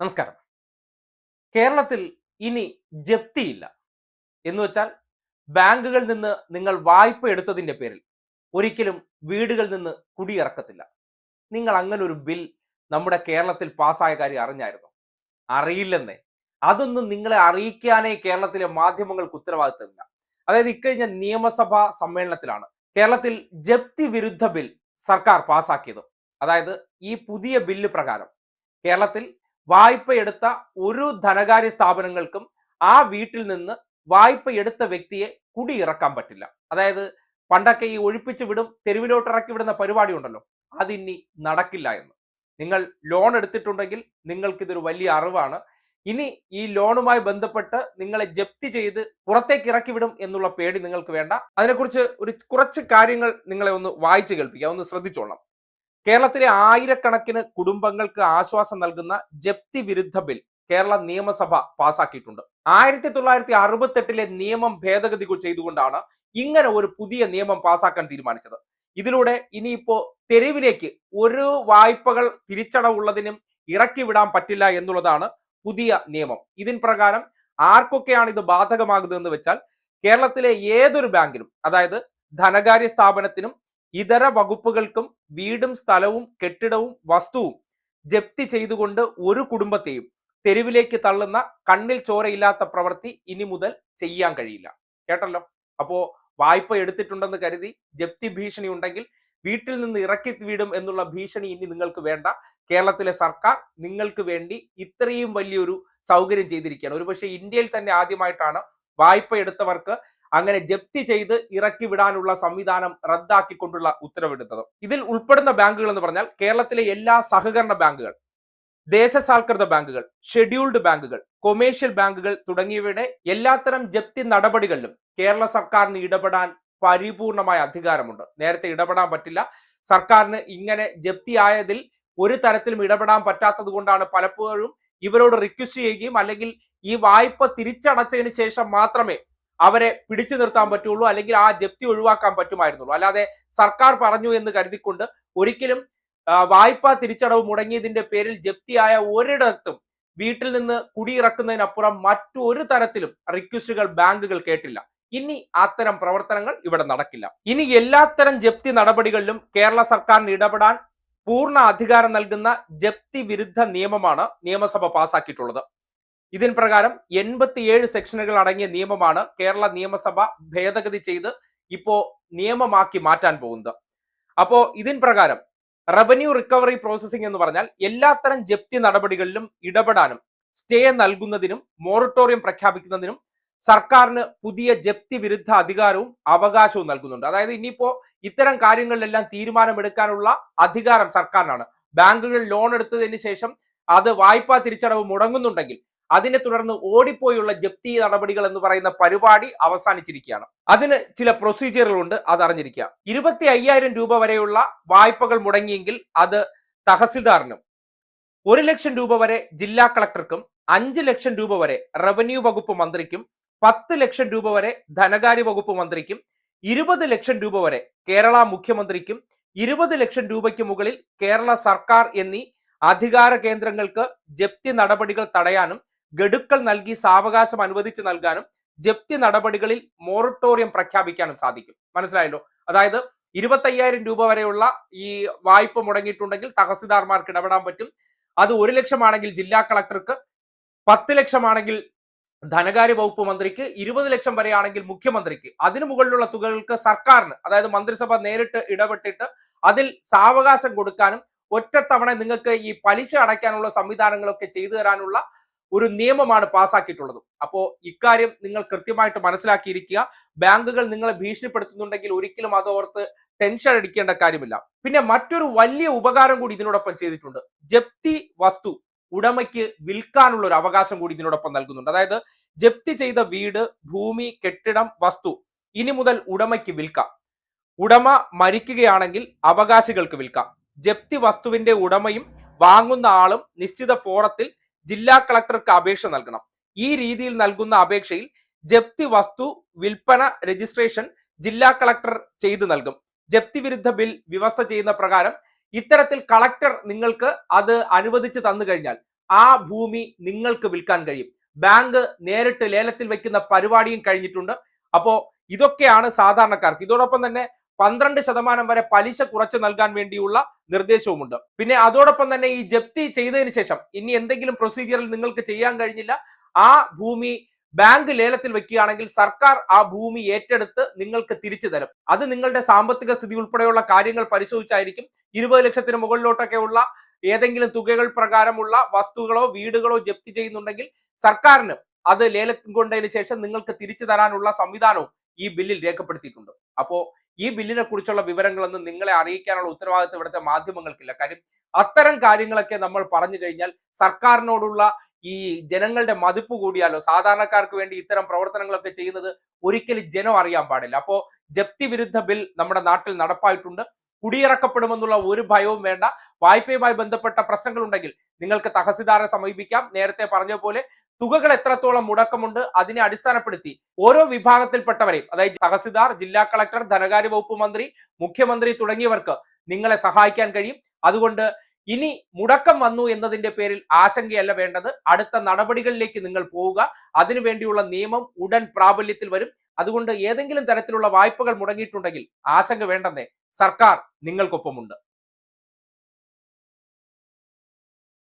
നമസ്കാരം. കേരളത്തിൽ ഇനി ജപ്തിയില്ല. എന്ന് വെച്ചാൽ ബാങ്കുകളിൽ നിന്ന് നിങ്ങൾ വായ്പ എടുത്തതിന്റെ പേരിൽ ഒരിക്കലും വീടുകളിൽ നിന്ന് കുടിയിറക്കത്തില്ല. നിങ്ങൾ അങ്ങനെ ഒരു ബിൽ നമ്മുടെ കേരളത്തിൽ പാസ്സായ കാര്യം അറിഞ്ഞായിരുന്നു? അറിയില്ലെന്നേ. അതൊന്നും നിങ്ങളെ അറിയിക്കാനേ കേരളത്തിലെ മാധ്യമങ്ങൾക്ക് ഉത്തരവാദിത്തമില്ല. അതായത് ഇക്കഴിഞ്ഞ നിയമസഭാ സമ്മേളനത്തിലാണ് കേരളത്തിൽ ജപ്തി വിരുദ്ധ ബിൽ സർക്കാർ പാസാക്കിയത് അതായത് ഈ പുതിയ ബില്ല് പ്രകാരം കേരളത്തിൽ വായ്പ എടുത്ത ഒരു ധനകാര്യ സ്ഥാപനങ്ങൾക്കും ആ വീട്ടിൽ നിന്ന് വായ്പ എടുത്ത വ്യക്തിയെ കുടിയിറക്കാൻ പറ്റില്ല. അതായത് പണ്ടൊക്കെ ഈ ഒഴിപ്പിച്ച് വിടും തെരുവിലോട്ട് ഇറക്കി വിടുന്ന പരിപാടി ഉണ്ടല്ലോ അതിനി നടക്കില്ല എന്ന്. നിങ്ങൾ ലോൺ എടുത്തിട്ടുണ്ടെങ്കിൽ നിങ്ങൾക്ക് ഇതൊരു വലിയ അറിവാണ്. ഇനി ഈ ലോണുമായി ബന്ധപ്പെട്ട് നിങ്ങളെ ജപ്തി ചെയ്ത് പുറത്തേക്ക് ഇറക്കി വിടും എന്നുള്ള പേടി നിങ്ങൾക്ക് വേണ്ട. അതിനെക്കുറിച്ച് ഒരു കുറച്ച് കാര്യങ്ങൾ നിങ്ങളെ ഒന്ന് വായിച്ചു കേൾപ്പിക്കാം ഒന്ന് ശ്രദ്ധിച്ചോളണം. കേരളത്തിലെ ആയിരക്കണക്കിന് കുടുംബങ്ങൾക്ക് ആശ്വാസം നൽകുന്ന ജപ്തി വിരുദ്ധ ബിൽ കേരള നിയമസഭ പാസാക്കിയിട്ടുണ്ട്. ആയിരത്തി തൊള്ളായിരത്തി അറുപത്തെട്ടിലെ നിയമം ഭേദഗതി ചെയ്തുകൊണ്ടാണ് ഇങ്ങനെ ഒരു പുതിയ നിയമം പാസാക്കാൻ തീരുമാനിച്ചത്. ഇതിലൂടെ ഇനിയിപ്പോ തെരുവിലേക്ക് ഒരു വായ്പകൾ തിരിച്ചടവുള്ളതിനും ഇറക്കി വിടാൻ പറ്റില്ല എന്നുള്ളതാണ് പുതിയ നിയമം. ഇതിൻ പ്രകാരം ആർക്കൊക്കെയാണ് ഇത് ബാധകമാകുന്നതെന്ന് വെച്ചാൽ കേരളത്തിലെ ഏതൊരു ബാങ്കിനും അതായത് ധനകാര്യ സ്ഥാപനത്തിനും ഇതര വകുപ്പുകൾക്കും വീടും സ്ഥലവും കെട്ടിടവും വസ്തുവും ജപ്തി ചെയ്തുകൊണ്ട് ഒരു കുടുംബത്തെയും തെരുവിലേക്ക് തള്ളുന്ന കണ്ണിൽ ചോരയില്ലാത്ത പ്രവൃത്തി ഇനി മുതൽ ചെയ്യാൻ കഴിയില്ല. കേട്ടല്ലോ? അപ്പോ വായ്പ എടുത്തിട്ടുണ്ടെന്ന് കരുതി ജപ്തി ഭീഷണി ഉണ്ടെങ്കിൽ വീട്ടിൽ നിന്ന് ഇറക്കി വീടും എന്നുള്ള ഭീഷണി ഇനി നിങ്ങൾക്ക് വേണ്ട. കേരളത്തിലെ സർക്കാർ നിങ്ങൾക്ക് വേണ്ടി ഇത്രയും വലിയൊരു സൗകര്യം ചെയ്തിരിക്കുകയാണ്. ഒരുപക്ഷെ ഇന്ത്യയിൽ തന്നെ ആദ്യമായിട്ടാണ് വായ്പ എടുത്തവർക്ക് അങ്ങനെ ജപ്തി ചെയ്ത് ഇറക്കി വിടാനുള്ള സംവിധാനം റദ്ദാക്കിക്കൊണ്ടുള്ള ഉത്തരവിടുന്നത്. ഇതിൽ ഉൾപ്പെടുന്ന ബാങ്കുകൾ എന്ന് പറഞ്ഞാൽ കേരളത്തിലെ എല്ലാ സഹകരണ ബാങ്കുകൾ ദേശസാൽകൃത ബാങ്കുകൾ ഷെഡ്യൂൾഡ് ബാങ്കുകൾ കൊമേഴ്ഷ്യൽ ബാങ്കുകൾ തുടങ്ങിയവയുടെ എല്ലാത്തരം ജപ്തി നടപടികളിലും കേരള സർക്കാരിന് ഇടപെടാൻ പരിപൂർണമായ അധികാരമുണ്ട്. നേരത്തെ ഇടപെടാൻ പറ്റില്ല. സർക്കാരിന് ഇങ്ങനെ ജപ്തി ആയതിൽ ഒരു തരത്തിലും ഇടപെടാൻ പറ്റാത്തത് കൊണ്ടാണ് പലപ്പോഴും ഇവരോട് റിക്വസ്റ്റ് ചെയ്യുകയും അല്ലെങ്കിൽ ഈ വായ്പ തിരിച്ചടച്ചതിന് ശേഷം മാത്രമേ അവരെ പിടിച്ചു നിർത്താൻ പറ്റുള്ളൂ അല്ലെങ്കിൽ ആ ജപ്തി ഒഴിവാക്കാൻ പറ്റുമായിരുന്നുള്ളൂ. അല്ലാതെ സർക്കാർ പറഞ്ഞു എന്ന് കരുതിക്കൊണ്ട് ഒരിക്കലും വായ്പാ തിരിച്ചടവ് മുടങ്ങിയതിന്റെ പേരിൽ ജപ്തിയായ ഒരിടത്തും വീട്ടിൽ നിന്ന് കുടിയിറക്കുന്നതിനപ്പുറം മറ്റൊരു തരത്തിലും റിക്വസ്റ്റുകൾ ബാങ്കുകൾ കേട്ടില്ല. ഇനി അത്തരം പ്രവർത്തനങ്ങൾ ഇവിടെ നടക്കില്ല. ഇനി എല്ലാത്തരം ജപ്തി നടപടികളിലും കേരള സർക്കാരിന് ഇടപെടാൻ പൂർണ അധികാരം നൽകുന്ന ജപ്തി വിരുദ്ധ നിയമമാണ് നിയമസഭ പാസാക്കിയിട്ടുള്ളത്. ഇതിൻ പ്രകാരം എൺപത്തിയേഴ് സെക്ഷനുകൾ അടങ്ങിയ നിയമമാണ് കേരള നിയമസഭ ഭേദഗതി ചെയ്ത് ഇപ്പോ നിയമമാക്കി മാറ്റാൻ പോകുന്നത്. അപ്പോ ഇതിൻ പ്രകാരം റവന്യൂ റിക്കവറി പ്രോസസിംഗ് എന്ന് പറഞ്ഞാൽ എല്ലാത്തരം ജപ്തി നടപടികളിലും ഇടപെടാനും സ്റ്റേ നൽകുന്നതിനും മോറട്ടോറിയം പ്രഖ്യാപിക്കുന്നതിനും സർക്കാരിന് പുതിയ ജപ്തി വിരുദ്ധ അധികാരവും അവകാശവും നൽകുന്നുണ്ട്. അതായത് ഇനിയിപ്പോ ഇത്തരം കാര്യങ്ങളിലെല്ലാം തീരുമാനമെടുക്കാനുള്ള അധികാരം സർക്കാരിനാണ്. ബാങ്കുകൾ ലോൺ എടുത്തതിന് ശേഷം അത് വായ്പാ തിരിച്ചടവ് മുടങ്ങുന്നുണ്ടെങ്കിൽ അതിനെ തുടർന്ന് ഓടിപ്പോയുള്ള ജപ്തി നടപടികൾ എന്ന് പറയുന്ന പരിപാടി അവസാനിച്ചിരിക്കുകയാണ്. അതിന് ചില പ്രൊസീജിയറുകളുണ്ട് അത് അറിഞ്ഞിരിക്കുക ഇരുപത്തി അയ്യായിരം രൂപ വരെയുള്ള വായ്പകൾ മുടങ്ങിയെങ്കിൽ അത് തഹസിൽദാറിനും ഒരു ലക്ഷം രൂപ വരെ ജില്ലാ കളക്ടർക്കും അഞ്ച് ലക്ഷം രൂപ വരെ റവന്യൂ വകുപ്പ് മന്ത്രിക്കും പത്ത് ലക്ഷം രൂപ വരെ ധനകാര്യ വകുപ്പ് മന്ത്രിക്കും ഇരുപത് ലക്ഷം രൂപ വരെ കേരള മുഖ്യമന്ത്രിക്കും ഇരുപത് ലക്ഷം രൂപയ്ക്ക് മുകളിൽ കേരള സർക്കാർ എന്നീ അധികാര കേന്ദ്രങ്ങൾക്ക് ജപ്തി നടപടികൾ തടയാനും ഗഡുക്കൾ നൽകി സാവകാശം അനുവദിച്ചു നൽകാനും ജപ്തി നടപടികളിൽ മോറട്ടോറിയം പ്രഖ്യാപിക്കാനും സാധിക്കും. മനസ്സിലായല്ലോ? അതായത് ഇരുപത്തയ്യായിരം രൂപ വരെയുള്ള ഈ വായ്പ മുടങ്ങിയിട്ടുണ്ടെങ്കിൽ തഹസിൽദാർമാർക്ക് ഇടപെടാൻ പറ്റും. അത് ഒരു ലക്ഷമാണെങ്കിൽ ജില്ലാ കളക്ടർക്ക് പത്ത് ലക്ഷമാണെങ്കിൽ ധനകാര്യ വകുപ്പ് മന്ത്രിക്ക് ഇരുപത് ലക്ഷം വരെയാണെങ്കിൽ മുഖ്യമന്ത്രിക്ക്. അതിനു മുകളിലുള്ള തുകകൾക്ക് സർക്കാരിന് അതായത് മന്ത്രിസഭ നേരിട്ട് ഇടപെട്ടിട്ട് അതിൽ സാവകാശം കൊടുക്കാനും ഒറ്റത്തവണ നിങ്ങൾക്ക് ഈ പലിശ അടയ്ക്കാനുള്ള സംവിധാനങ്ങളൊക്കെ ചെയ്തു തരാനുള്ള ഒരു നിയമമാണ് പാസ്സാക്കിയിട്ടുള്ളത് അപ്പോൾ ഇക്കാര്യം നിങ്ങൾ കൃത്യമായിട്ട് മനസ്സിലാക്കിയിരിക്കുക. ബാങ്കുകൾ നിങ്ങളെ ഭീഷണിപ്പെടുത്തുന്നുണ്ടെങ്കിൽ ഒരിക്കലും അത് ഓർത്ത് ടെൻഷൻ അടിക്കേണ്ട കാര്യമില്ല. പിന്നെ മറ്റൊരു വലിയ ഉപകാരം കൂടി ഇതിനോടൊപ്പം ചെയ്തിട്ടുണ്ട്. ജപ്തി വസ്തു ഉടമയ്ക്ക് വിൽക്കാനുള്ള ഒരു അവകാശം കൂടി ഇതിനോടൊപ്പം നൽകുന്നുണ്ട്. അതായത് ജപ്തി ചെയ്ത വീട് ഭൂമി കെട്ടിടം വസ്തു ഇനി മുതൽ ഉടമയ്ക്ക് വിൽക്കാം. ഉടമ മരിക്കുകയാണെങ്കിൽ അവകാശികൾക്ക് വിൽക്കാം. ജപ്തി വസ്തുവിന്റെ ഉടമയും വാങ്ങുന്ന ആളും നിശ്ചിത ഫോറത്തിൽ ജില്ലാ കളക്ടർക്ക് അപേക്ഷ നൽകണം. ഈ രീതിയിൽ നൽകുന്ന അപേക്ഷയിൽ ജപ്തി വസ്തു വിൽപ്പന രജിസ്ട്രേഷൻ ജില്ലാ കളക്ടർ ചെയ്തു നൽകും. ജപ്തി വിരുദ്ധ ബിൽ വ്യവസ്ഥ ചെയ്യുന്ന പ്രകാരം ഇത്തരത്തിൽ കളക്ടർ നിങ്ങൾക്ക് അത് അനുവദിച്ച് തന്നു കഴിഞ്ഞാൽ ആ ഭൂമി നിങ്ങൾക്ക് വിൽക്കാൻ കഴിയും. ബാങ്ക് നേരിട്ട് ലേലത്തിൽ വെക്കുന്ന പരിപാടിയും കഴിഞ്ഞിട്ടുണ്ട്. അപ്പോ ഇതൊക്കെയാണ് സാധാരണക്കാർക്ക്. ഇതോടൊപ്പം തന്നെ പന്ത്രണ്ട് ശതമാനം വരെ പലിശ കുറച്ച് നൽകാൻ വേണ്ടിയുള്ള നിർദ്ദേശവുമുണ്ട്. പിന്നെ അതോടൊപ്പം തന്നെ ഈ ജപ്തി ചെയ്തതിന് ശേഷം ഇനി എന്തെങ്കിലും പ്രൊസീജിയറിൽ നിങ്ങൾക്ക് ചെയ്യാൻ കഴിഞ്ഞില്ല ആ ഭൂമി ബാങ്ക് ലേലത്തിൽ വെക്കുകയാണെങ്കിൽ സർക്കാർ ആ ഭൂമി ഏറ്റെടുത്ത് നിങ്ങൾക്ക് തിരിച്ചു തരും. അത് നിങ്ങളുടെ സാമ്പത്തിക സ്ഥിതി ഉൾപ്പെടെയുള്ള കാര്യങ്ങൾ പരിശോധിച്ചായിരിക്കും. ഇരുപത് ലക്ഷത്തിന് മുകളിലോട്ടൊക്കെ ഉള്ള ഏതെങ്കിലും തുകകൾ പ്രകാരമുള്ള വസ്തുക്കളോ വീടുകളോ ജപ്തി ചെയ്യുന്നുണ്ടെങ്കിൽ സർക്കാരിന് അത് ലേലം കൊണ്ടതിന് ശേഷം നിങ്ങൾക്ക് തിരിച്ചു തരാനുള്ള സംവിധാനവും ഈ ബില്ലിൽ രേഖപ്പെടുത്തിയിട്ടുണ്ട്. അപ്പോ ഈ ബില്ലിനെ കുറിച്ചുള്ള വിവരങ്ങളൊന്നും നിങ്ങളെ അറിയിക്കാനുള്ള ഉത്തരവാദിത്വം ഇവിടുത്തെ മാധ്യമങ്ങൾക്കില്ല. കാര്യം അത്തരം കാര്യങ്ങളൊക്കെ നമ്മൾ പറഞ്ഞു കഴിഞ്ഞാൽ സർക്കാരിനോടുള്ള ഈ ജനങ്ങളുടെ മതിപ്പ് കൂടിയാലോ സാധാരണക്കാർക്ക് വേണ്ടി ഇത്തരം പ്രവർത്തനങ്ങളൊക്കെ ചെയ്യുന്നത് ഒരിക്കലും ജനം അറിയാൻ പാടില്ല. അപ്പോ ജപ്തി വിരുദ്ധ ബിൽ നമ്മുടെ നാട്ടിൽ നടപ്പായിട്ടുണ്ട്. കുടിയിറക്കപ്പെടുമെന്നുള്ള ഒരു ഭയവും വേണ്ട. വായ്പയുമായി ബന്ധപ്പെട്ട പ്രശ്നങ്ങൾ ഉണ്ടെങ്കിൽ നിങ്ങൾക്ക് തഹസിൽദാരെ സമീപിക്കാം. നേരത്തെ പറഞ്ഞ പോലെ തുകകൾ എത്രത്തോളം മുടക്കമുണ്ട് അതിനെ അടിസ്ഥാനപ്പെടുത്തി ഓരോ വിഭാഗത്തിൽപ്പെട്ടവരെയും അതായത് തഹസിൽദാർ ജില്ലാ കളക്ടർ ധനകാര്യ വകുപ്പ് മന്ത്രി മുഖ്യമന്ത്രി തുടങ്ങിയവർക്ക് നിങ്ങളെ സഹായിക്കാൻ കഴിയും. അതുകൊണ്ട് ഇനി മുടക്കം വന്നു എന്നതിന്റെ പേരിൽ ആശങ്കയല്ല വേണ്ടത്. അടുത്ത നടപടികളിലേക്ക് നിങ്ങൾ പോവുക. അതിനുവേണ്ടിയുള്ള നിയമം ഉടൻ പ്രാബല്യത്തിൽ വരും. അതുകൊണ്ട് ഏതെങ്കിലും തരത്തിലുള്ള വായ്പകൾ മുടങ്ങിയിട്ടുണ്ടെങ്കിൽ ആശങ്ക വേണ്ടെന്നേ സർക്കാർ നിങ്ങൾക്കൊപ്പമുണ്ട്.